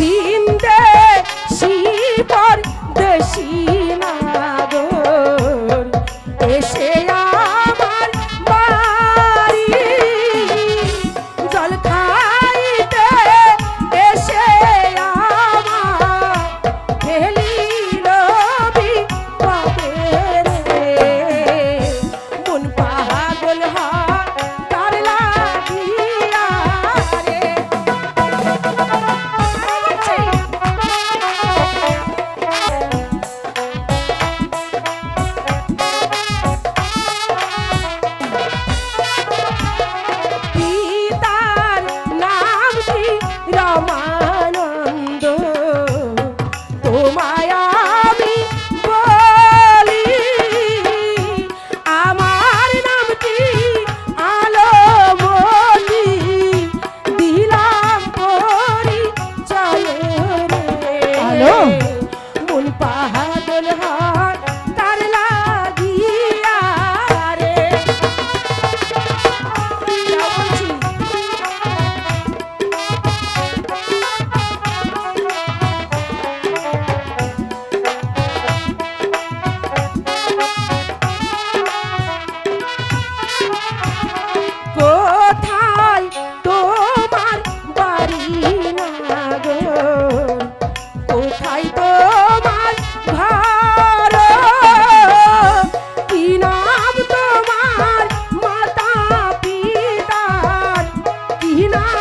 here. tonight.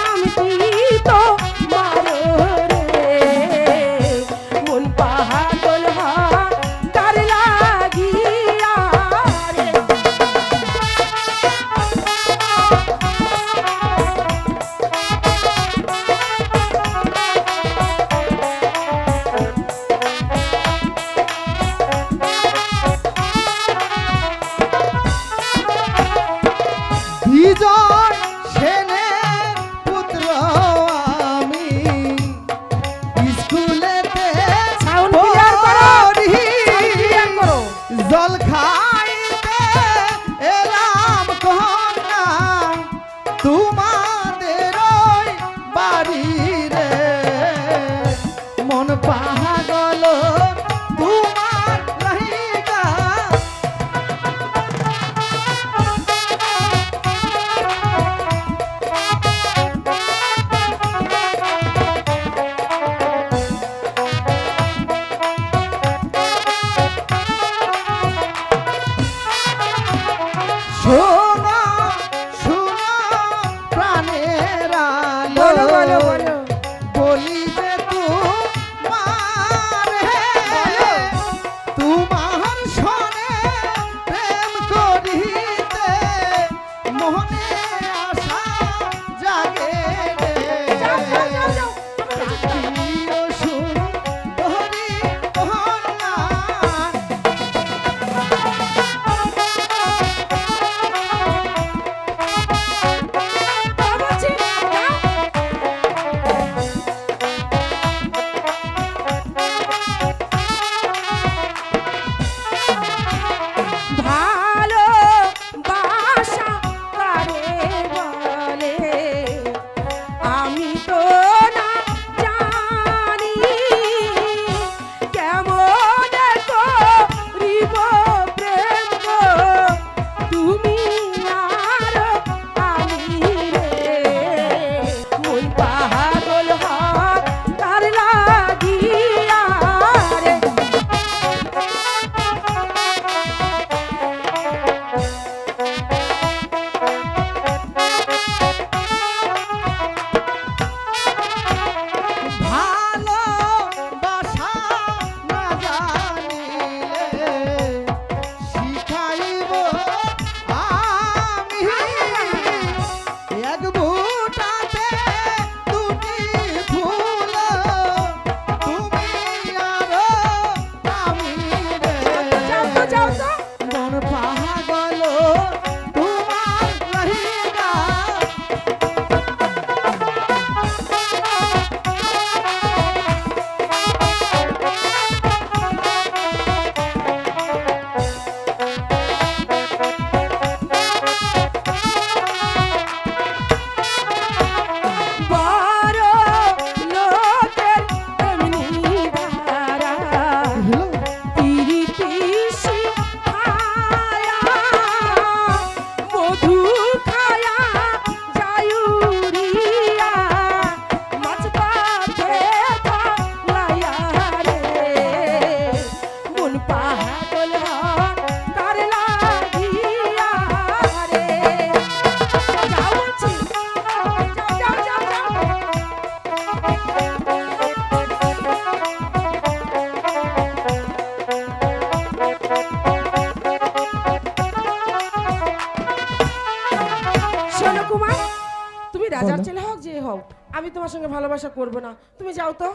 তুমি রাজার ছেলে হোক যে হোক আমি তোমার সঙ্গে ভালোবাসা করব না। তুমি যাও তো।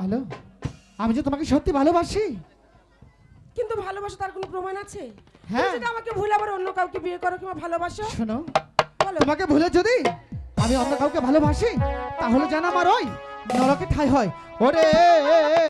হ্যালো? আমি যে তোমাকে সত্যি ভালোবাসি? কিন্তু ভালোবাসা তার কোনো প্রমাণ আছে? হ্যাঁ। যদি আমাকে ভুল আবার অন্য কাউকে বিয়ে করো কিংবা ভালোবাসো? শোনো বলো। তোমাকে ভুলে যদি আমি অন্য কাউকে ভালোবাসি তাহলে যেন আমার ওই নরকে ঠাই হয়। ওরে!